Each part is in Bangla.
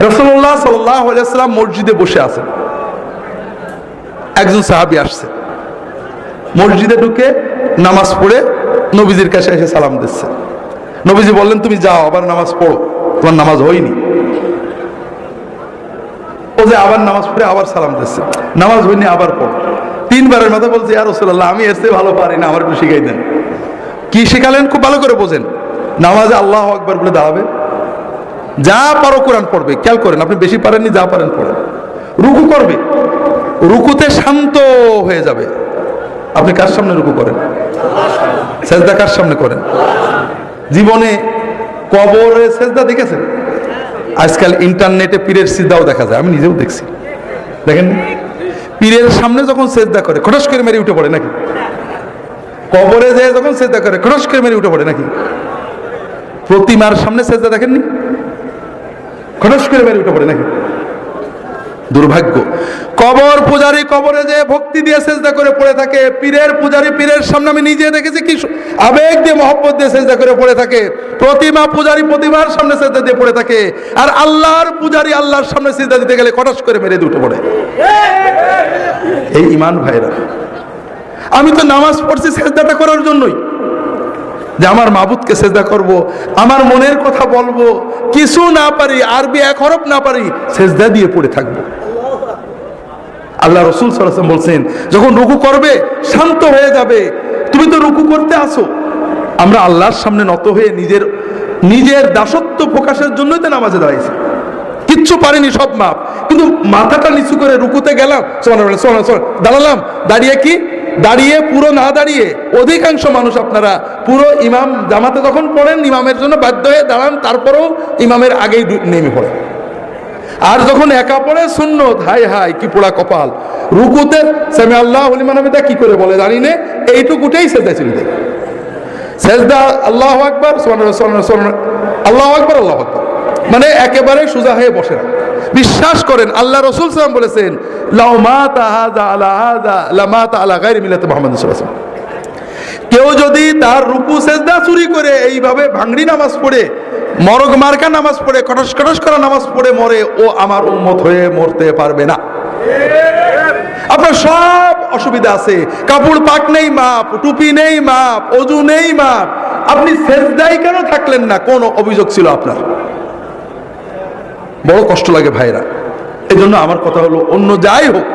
রসল্লাহ সাল্লাম মসজিদে বসে আছেন। একজন সাহাবি আসছে। মসজিদে ঢুকে নামাজ পড়ে নবীজির কাছে এসে সালাম দিচ্ছে। নবীজি বললেন, তুমি যাও, আবার নামাজ পড়ো। তোমার নামাজ হয়নি। ও যে আবার নামাজ পড়ে আবার সালাম দিচ্ছে। নামাজ হয়নি, আবার পড়ো। তিনবারের মাথা বলছে আর রসুল্লাহ আমি এসে ভালো পারি না, আমার একটু শিখাই দেন। কি শেখালেন? খুব ভালো করে বোঝেন। নামাজে আল্লাহ আকবার বলে দাঁড়াবে। যা পারো কোরআন পড়বে, খেয়াল করেন, আপনি বেশি পারেননি, যা পারেন পড়েন। রুকু করবে, রুকুতে শান্ত হয়ে যাবে। আপনি কার সামনে রুকু করেন? সেজদা কার সামনে করেন? জীবনে কবরে সেজদা দেখেছেন? আজকাল ইন্টারনেটে পীরের সিদ্ধাও দেখা যায়, আমি নিজেও দেখছি। দেখেন? পীরের সামনে যখন সেজদা করে, খটস করে মেরে উঠে পড়ে নাকি? কবরে যে যখন সেজদা করে, খটস করে মেরে উঠে পড়ে নাকি? প্রতিমার সামনে সেজদা দেখেননি? খটস করে মেরে উঠে পড়ে নাকি? দুর্ভাগ্য। কবর পূজারি কবরে যে ভক্তি দিয়ে সেজদা করে পড়ে থাকে, পীরের পূজারি পীরের সামনে আমি নিজে দেখেছি কি আবেগ দিয়ে, মহব্বত দিয়ে সেজদা করে পড়ে থাকে। প্রতিমা পূজারি প্রতিমার সামনে সেজদা দিয়ে পড়ে থাকে। আর আল্লাহর পূজারি আল্লাহর সামনে সেজদা দিতে গেলে কটাস করে মেরে উঠে পড়ে। এই ইমান ভাইরা আমি তো নামাজ পড়ছি সেজদাটা করার জন্যই। যে আমার মাবুদকে সেজদা করব, আমার মনের কথা বলব, কিছু না পারি, আরবি এক হরফ না পারি, সেজদা দিয়ে পড়ে থাকব। আল্লাহ রসুল সাল্লাম বলছেন, যখন রুকু করবে, শান্ত হয়ে যাবে। তুমি তো রুকু করতে আসো। আমরা আল্লাহর সামনে নত হয়ে নিজের নিজের দাসত্ব প্রকাশের জন্যই তো নামাজে দাঁড়াইছি। কিচ্ছু পারিনি, সব মাপ। কিন্তু মাথাটা নিচু করে রুকুতে গেলাম সোমান দাঁড়ালাম, দাঁড়িয়ে কি? দাঁড়িয়ে, পুরো না দাঁড়িয়ে, অধিকাংশ মানুষ আপনারা পুরো ইমাম জামাতে যখন পড়েন, ইমামের জন্য বাধ্য হয়ে দাঁড়ান, তারপরেও ইমামের আগেই নেমে পড়ে। আর যখন একা পড়ে শূন্য হাই হাই, কি পোড়া কপাল। রুকুতে সামি আল্লাহ হলিমানবিদা কি করে বলে জানি নে এইটুকুটাই সেজদা ছিল সেজদা আল্লাহ আকবর আল্লাহ আকবর আল্লাহ আকবর। মানে একেবারে সোজা হয়ে বসে না। বিশ্বাস করেন, আল্লাহ রসুল সালাম বলেছেন কেউ যদি তার রুকু, সেজদা চুরি করে এইভাবে ভাঙড়ি নামাজ পড়ে, মরগ মার্কা নামাজ পড়ে কটস কটস করা নামাজ পড়ে মরে, ও আমার উন্মত হয়ে মরতে পারবে না। আপনার সব অসুবিধা আছে। কাপড় পাক নেই মাপ, টুপি নেই মাপ, অজু নেই মাপ। আপনি সেজদাই কেন থাকলেন না? কোন অভিযোগ ছিল আপনার? বড় কষ্ট লাগে ভাইরা। এই জন্য আমার কথা হলো, অন্য যাই হোক,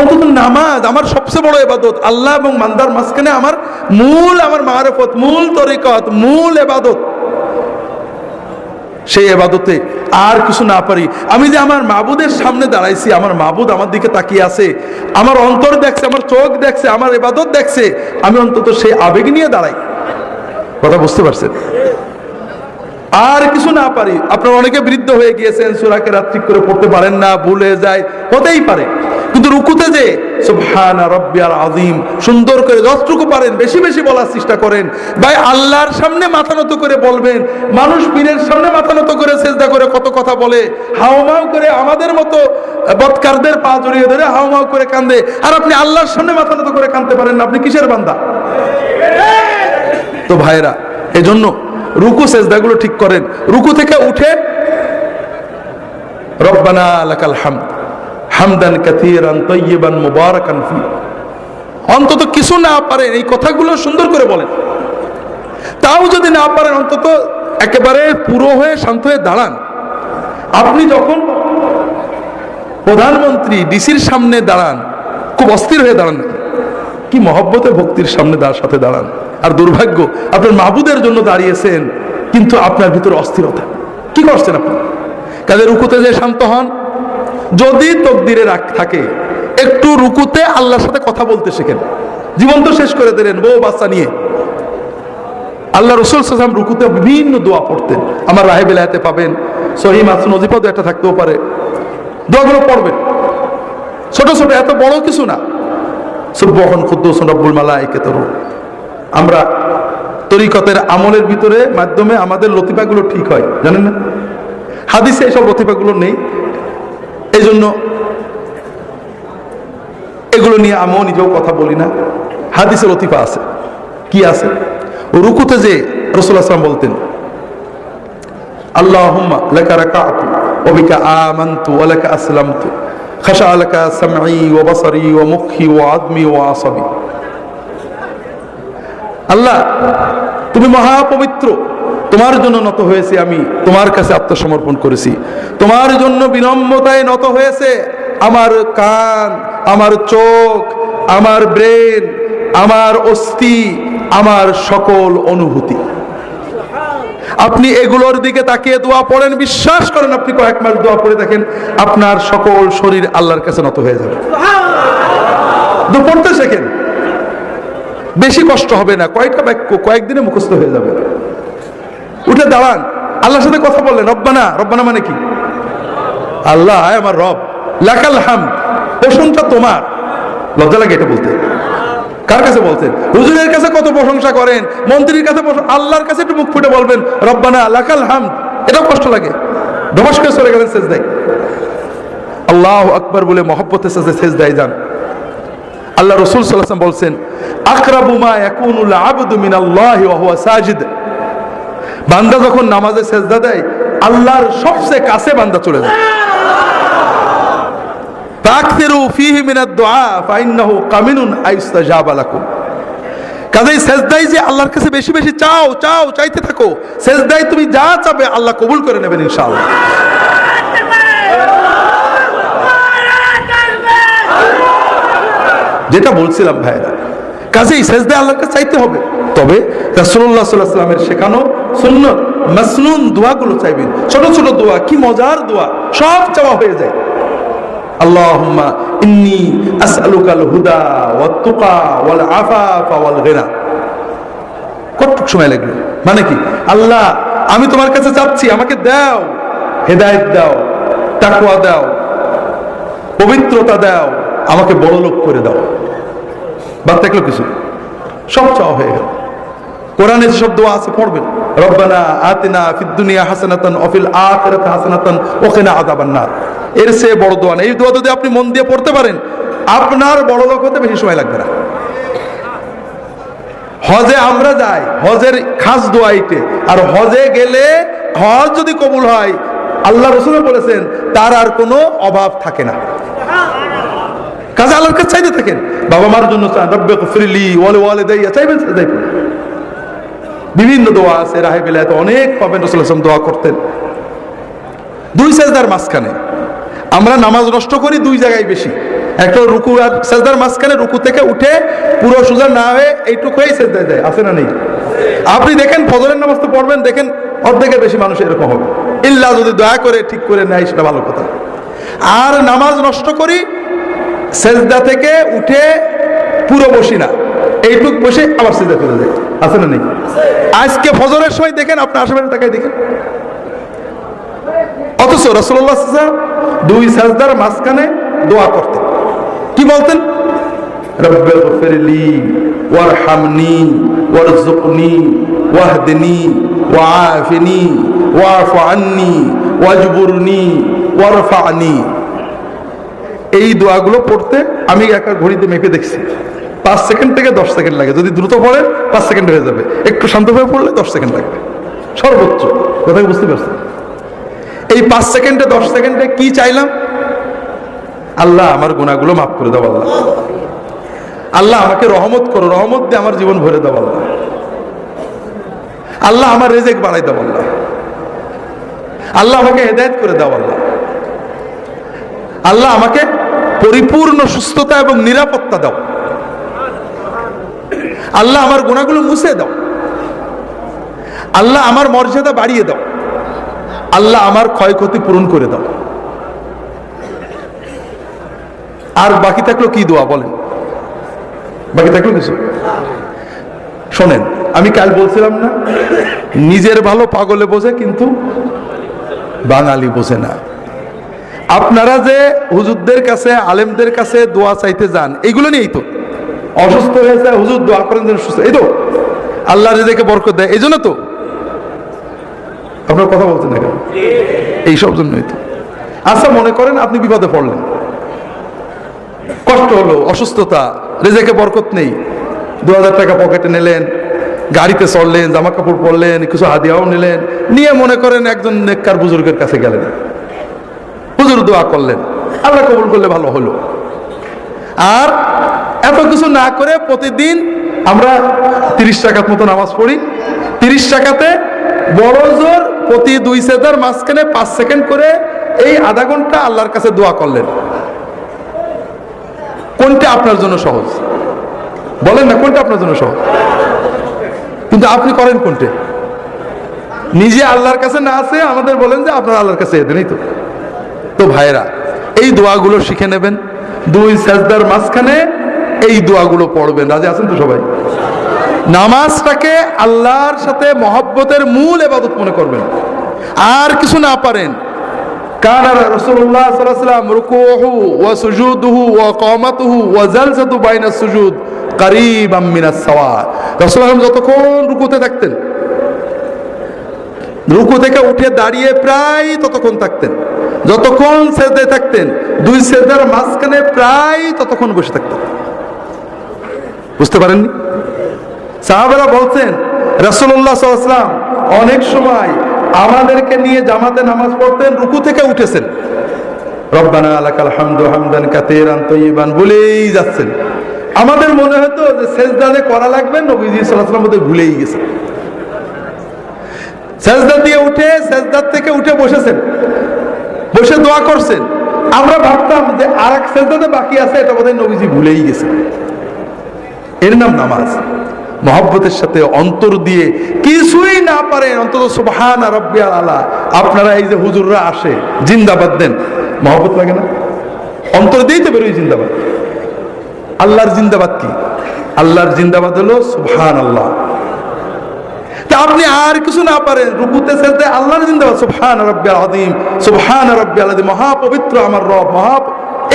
অন্তত নামাজ আমার সবচেয়ে বড় এবাদত। আল্লাহ এবং মান্দার মাঝখানে আমার মূল আমার মারফত, মূল তরিকত, মূল এবাদত। সেই এবাদতে আর কিছু না পারি। আমি যে আমার মাবুদের সামনে দাঁড়াইছি, আমার মাবুদ আমার দিকে তাকিয়ে আছে, আমার অন্তর দেখছে, আমার চোখ দেখছে, আমার এবাদত দেখছে, আমি অন্তত সেই আবেগ নিয়ে দাঁড়াই। কথা বুঝতে পারছেন? আর কিছু না পারি। আপনার অনেকে বৃদ্ধ হয়ে গিয়েছেন সুরাকে রাত্রিক করে পড়তে পারেন না, ভুলে যায়, হতেই পারে। কিন্তু রুকুতে যে, সুবহানা রব্বিয়াল আযীম, সুন্দর করে যতটুকু পারেন, বেশি বেশি বলার চেষ্টা করেন। ভাই, আল্লাহর সামনে মাথা নত করে বলবেন, মানুষ পীরের সামনে মাথা নত করে চেষ্টা করে কত কথা বলে, হাওমাও করে আমাদের মতো বৎকারদের পা জড়িয়ে ধরে হাওমাও করে কান্দে। আর আপনি আল্লাহর সামনে মাথা নত করে কাঁদতে পারেন না, আপনি কিসের বান্দা? তো ভাইরা এজন্য রুকু সেজদাগুলো ঠিক করেন। রুকু থেকে উঠে, রব্বানা লাকাল হামদ, হামদান কাথীরান তাইয়িবান মুবারাকান ফি। অন্তত কিছু না পারেন, এই কথাগুলো সুন্দর করে বলেন। তাও যদি না পারেন, অন্তত একেবারে পুরো হয়ে, শান্ত হয়ে দাঁড়ান। আপনি যখন প্রধানমন্ত্রী, ডিসির সামনে দাঁড়ান, খুব অস্থির হয়ে দাঁড়ান। কি মহব্বতে ভক্তির সামনে দাঁড় সাথে দাঁড়ান। আর দুর্ভাগ্য, আপনার মাহবুদের জন্য দাঁড়িয়েছেন, কিন্তু আপনার ভিতরে অস্থিরতা। কি করছেন আপনি? কাজে রুকুতে যে শান্ত হন। যদি তকদিরে রাখ থাকে, একটু রুকুতে আল্লাহর সাথে কথা বলতে শেখেন। জীবন তো শেষ করে দিলেন, বউ বাচ্চা নিয়ে। আল্লাহ রসুল সাল্লাম রুকুতে বিভিন্ন দোয়া পড়তেন। আমার রাহে বেলায়াতে পাবেন, সহি মাসুন অজিপাদও একটা থাকতেও পারে। দোয়াগুলো পড়বেন। ছোট ছোট, এত বড় কিছু না। সুবহন খুদ্দুস রব্বুল মালাইকাতুর আমরা তরিকতের আমলের ভিতরে মাধ্যমে আমাদের লতিফাগুলো ঠিক হয়, জানেন না? হাদিসে এসব লতিফাগুলো নেই। এই জন্য এগুলো নিয়ে আমিও নিজেও কথা বলি না। হাদিসে লতিফা আছে। কি আছে? রুকুতে যে রসুল আসলাম বলতেন আল্লাহ লেখা রাখা আল্লাহ, তুমি মহাপবিত্র। তোমার জন্য নত হয়েছে আমি। তোমার কাছে আত্মসমর্পণ করেছি। তোমার জন্য বিনম্রতায় নত হয়েছে আমার কান, আমার চোখ, আমার ব্রেন, আমার অস্থি, আমার সকল অনুভূতি। আপনি এগুলোর দিকে তাকিয়ে দোয়া পড়েন, বিশ্বাস করেন আপনি কয়েক মাস দোয়া পড়ে দেখেন আপনার সকল শরীর আল্লাহর কাছে নত হয়ে যাবে। পড়তে শেখেন বেশি কষ্ট হবে না কয়েকটা বাক্য কয়েকদিনে মুখস্থ হয়ে যাবে। উঠে দাঁড়ান, আল্লাহর সাথে কথা বললেন, রব্বানা রব্বানা মানে কি? আল্লাহ আমার রব, লাকাল হাম প্রশংসা তোমার। লজ্জা লাগে এটা বলতে। কার কাছে বলছেন? হুজুরের কাছে কত প্রশংসা করেন, মন্ত্রীর কাছে আল্লাহর কাছে একটু মুখ ফুটে বলবেন, রব্বানা লাকাল হাম এটাও কষ্ট লাগে। ধবাস করে চলে গেলেন শেষ দেয় আল্লাহ আকবর বলে মহব্বতের সাথে শেষ দেয় যান। আল্লাহ রসুল সাল্লাম বলছেন আকরাবুমা ইয়াকুনুল আবদু মিনাল্লাহি ওয়া সাজিদ। বান্দা যখন নামাজে সেজদা দেয়, আল্লাহর সবচেয়ে কাছে বান্দা চলে যায়। আল্লাহ কবুল করে নেবেন যেটা বলছিলাম ভাইরা কাজেই সেজদা আল্লাহর কাছে চাইতে হবে। তবে সাল্লামের শেখানো সুন্নত, মাসনুন দোয়াগুলো চাইবেন। ছোট ছোট দোয়া কি মজার দোয়া, সব চাওয়া হয়ে যায়। আল্লাহুম্মা কতটুক সময় লাগল মানে কি? আল্লাহ, আমি তোমার কাছে চাচ্ছি, আমাকে দাও। হেদায়েত দাও, তাকওয়া দাও, পবিত্রতা দাও, আমাকে বড় লোক করে দাও। বাদ থাকল কিছু? সব চাওয়া হয়ে গেল। কোরআনে যেসব দোয়া আছে, পড়বেন। রব্বানা আতিনা ফিদ দুনিয়া হাসানাতান অফিল আখিরাতি হাসানাতান ওয়া কিনা আযাবান নার এর সে বড় দোয়া এই দোয়া যদি আপনি মন দিয়ে পড়তে পারেন, আপনার বড় লোক হতে বেশি সময় লাগবে না। হজে আমরা যাই, হজের খাস দোয়া এইটে। আর হজে গেলে হজ যদি কবুল হয়, আল্লাহ রসুল বলেছেন, তার আর কোনো অভাব থাকে না। কাজে আল্লাহর কাছে চাইতে থাকেন। বাবা মার জন্য ফিরলি ওয়ালে ওয়ালে দেয়া চাইবেন বিভিন্ন দোয়া আছে, রাহে বিলায় অনেক পাবেন, রসুল দোয়া করতেন। দুই সেজদার মাঝখানে আমরা নামাজ নষ্ট করি দুই জায়গায় বেশি। একটা রুকু আর সেজদার মাঝখানে রুকু থেকে উঠে পুরো সোজা না হয়ে এইটুকু এইটুকুই সেজদায় যায় আছে না নেই? আপনি দেখেন ফজরের নামাজ তো পড়বেন, দেখেন অর্ধেকের বেশি মানুষ এরকম হবে। ইল্লা যদি দয়া করে ঠিক করে নেয়, সেটা ভালো কথা। আর নামাজ নষ্ট করি, সেজদা থেকে উঠে পুরো বসি না। এইটুক বসে আবার সেজদা চলে যায়। আছে না নেই? আজকে ফজরের সময় দেখেন, আপনার আশেপাশে তাকাই দেখেন। অথচ রসল্লাহ দুই সাজদার মাঝখানে দোয়া করতেন। কি বলতেন? এই দোয়াগুলো পড়তে আমি একা ঘড়িতে মেপে দেখছি। পাঁচ সেকেন্ড থেকে দশ সেকেন্ড লাগে। যদি দ্রুত পড়ে পাঁচ সেকেন্ড হয়ে যাবে। একটু শান্তভাবে পড়লে দশ সেকেন্ড লাগবে। সর্বোচ্চ। কথা বুঝতে পারছেন? এই পাঁচ সেকেন্ডে, দশ সেকেন্ডে কি চাইলাম? আল্লাহ আমার গুণাগুলো মাফ করে দাও, আল্লাহ। আল্লাহ আমাকে রহমত করো, রহমত দিয়ে আমার জীবন ভরে দাও, আল্লাহ। আল্লাহ আমার রেজেক বাড়াই দাও, আল্লাহ। আল্লাহ আমাকে হেদায়ত করে দাও, আল্লাহ। আল্লাহ আমাকে পরিপূর্ণ সুস্থতা এবং নিরাপত্তা দাও। আল্লাহ আমার গুণাগুলো মুছে দাও। আল্লাহ আমার মর্যাদা বাড়িয়ে দাও। আল্লাহ আমার ক্ষয়ক্ষতি পূরণ করে দাও। আর বাকি থাকল কি দোয়া বলেন? বাকি থাকল কিছু? শোনেন, আমি কাল বলছিলাম না, নিজের ভালো পাগলে বোঝে কিন্তু বাঙালি বোঝে না। আপনারা যে হুজুরদের কাছে, আলেমদের কাছে দোয়া চাইতে যান এইগুলো নিয়েই তো। অসুস্থ হয়েছে, হুজুর দোয়া করেন সুস্থ এই তো, আল্লাহ রেজেকে বরকত দেয়, এই জন্য তো। আপনার কথা বলছেন না কেন? এইসব জন্যই তো। আচ্ছা মনে করেন আপনি বিপদে পড়লেন। কষ্ট হলো, অসুস্থতা, রেজেকে বরকত নেই। দু হাজার টাকা পকেটে নিলেন, গাড়িতে চড়লেন জামা কাপড় পরলেন, কিছু হাদিয়াও নিলেন। নিয়ে মনে করেন একজন নেককার বুজুর্গের কাছে গেলেন। হুজুর দোয়া করলেন। আল্লাহ কবুল করলে ভালো হলো। আর এত কিছু না করে প্রতিদিন আমরা তিরিশ টাকার মতো নামাজ পড়ি। তিরিশ টাকাতে বড় জোর প্রতি দুই সেদার মাঝখানে পাঁচ সেকেন্ড করে এই আধা ঘণ্টা আল্লাহর কাছে দোয়া করলেন। কোনটা আপনার জন্য সহজ? বলেন না, কোনটা আপনার জন্য সহজ? কিন্তু আপনি করেন কোনটা? নিজে আল্লাহর কাছে না আছে, আমাদের বলেন যে আপনার আল্লাহর কাছে এই তো। তো ভাইরা এই দোয়াগুলো শিখে নেবেন। দুই সাজদার মাঝখানে এই দোয়াগুলো পড়বেন। রাজি আছেন তো সবাই? নামাজটাকে আল্লাহর সাথে মহব্বতের মূল এবাদত মনে করবেন। আর কিছু না পারেন। বাইনা সুজুদ মিনাস সাওয়া যতক্ষণ রুকুতে থাকতেন, রুকু থেকে উঠে দাঁড়িয়ে প্রায় ততক্ষণ থাকতেন। যতক্ষণ থাকতেন, দুই সেজদার মাঝখানে প্রায় ততক্ষণ বসে থাকতেন। বুঝতে পারেননি? সাহাবেরা বলছেন, রাসূলুল্লাহ সাল্লাল্লাহু অনেক সময় আমাদেরকে নিয়ে জামাতে নামাজ পড়তেন, রুকু থেকে উঠেছেন। রব্বানা আলাকাল হামদু হামদান কাতিরান তৈবান বলেই যাচ্ছেন। আমাদের মনে হতো যে সেজদাতে করা লাগবে, নবীজি আলাইহি বোধহয় ভুলেই গেছেন। সেজদা দিয়ে উঠে, সেজদার থেকে উঠে বসেছেন। বসে দোয়া করছেন। আমরা ভাবতাম যে আর এক সেজদাতে বাকি আছে, এটা বোধহয় নবীজি ভুলেই গেছে এর নাম নামাজ। মহব্বতের সাথে অন্তর দিয়ে কিছুই না পারেন, অন্তত সুবহান রব্বিয়াল আলা। আপনারা এই যে হুজুররা আসে, জিন্দাবাদ দেন। মহব্বত লাগে না? অন্তর দিয়েই তো বেরোই জিন্দাবাদ। আল্লাহর জিন্দাবাদ কি? আল্লাহর জিন্দাবাদ হলো সুবহান আল্লাহ তা আপনি আর কিছু না পারেন, রুকুতে সেজদে আল্লাহর জিন্দাবাদ, সুবহান রাব্বিয়াল আযীম, সুবহান রাব্বিয়াল আযীম, মহাপবিত্র আমার রব মহা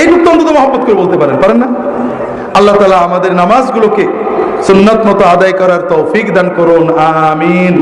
এইটুকু অন্তত মহব্বত করে বলতে পারেন পারেন না? আল্লাহ তাআলা আমাদের নামাজগুলোকে সুন্নাত মতো আদায় করার তৌফিক দান করুন আমিন।